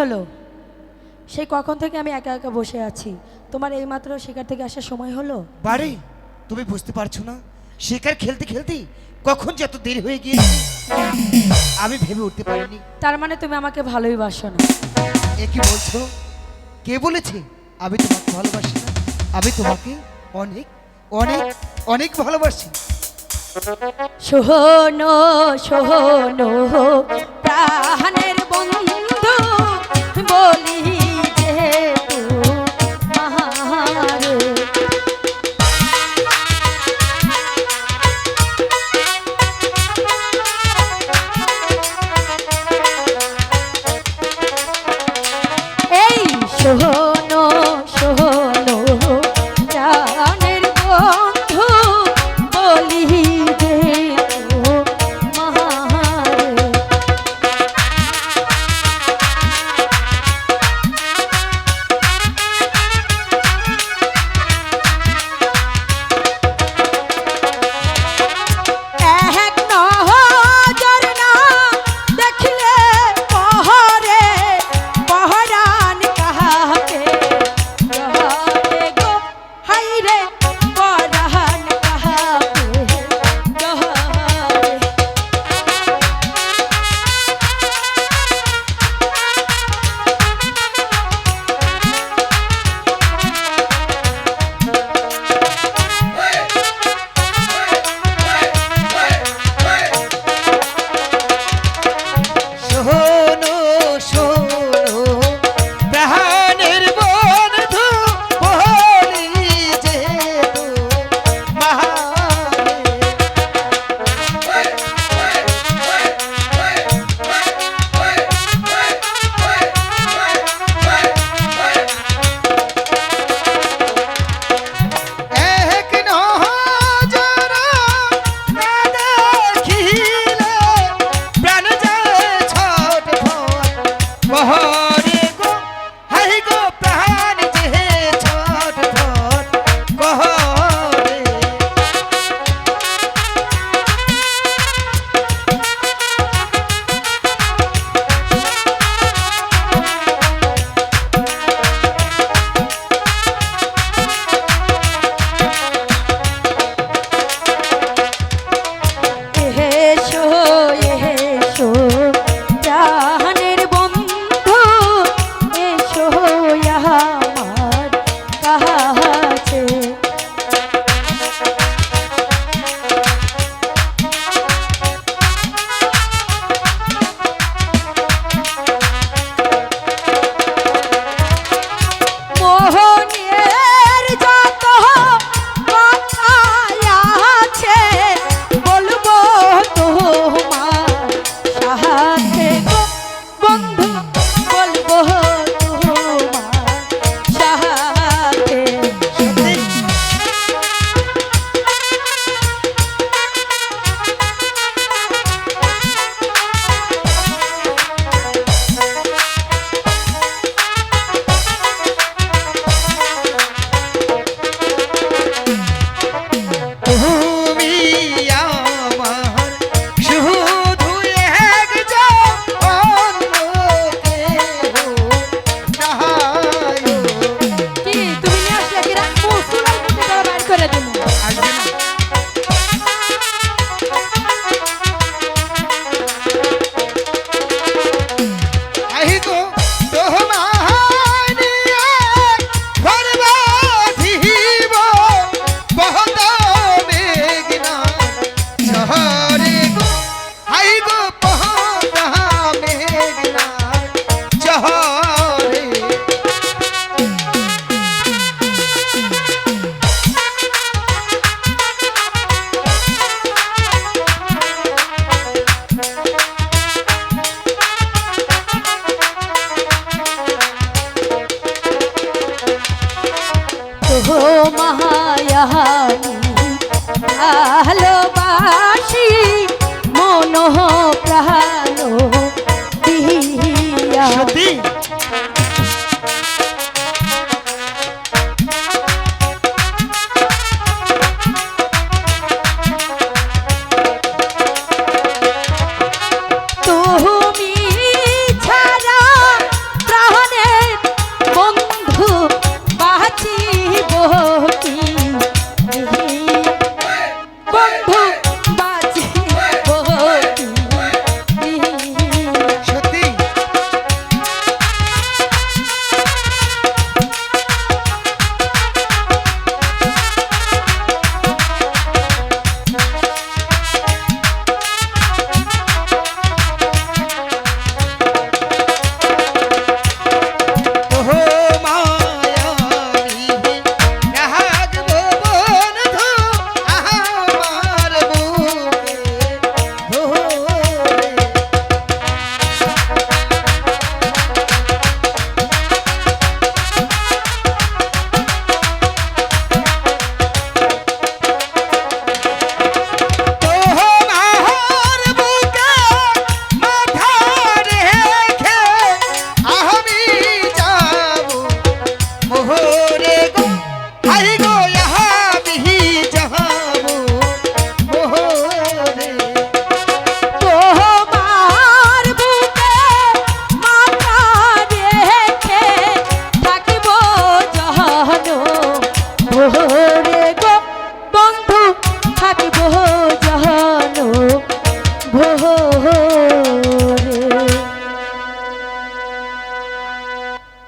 হলো? সেই কখন থেকে আমি একা একা বসে আছি। তোমার এইমাত্র শিকার থেকে আসার সময় হলো? বাড়ি তুমি বুঝতে পারছ না? শিকার খেলতে খেলতে কখন যত দেরি হয়ে গিয়েছে? আমি ভেবে উঠতে পারিনি। তার মানে তুমি আমাকে ভালোই বাসো না। এ কি বলছো? কে বলেছে? আমি তোমাকে ভালোবাসি না। আমি তোমাকে অনেক অনেক অনেক ভালোবাসি। সোহনো সোহনো প্রাণ हो আসিয়া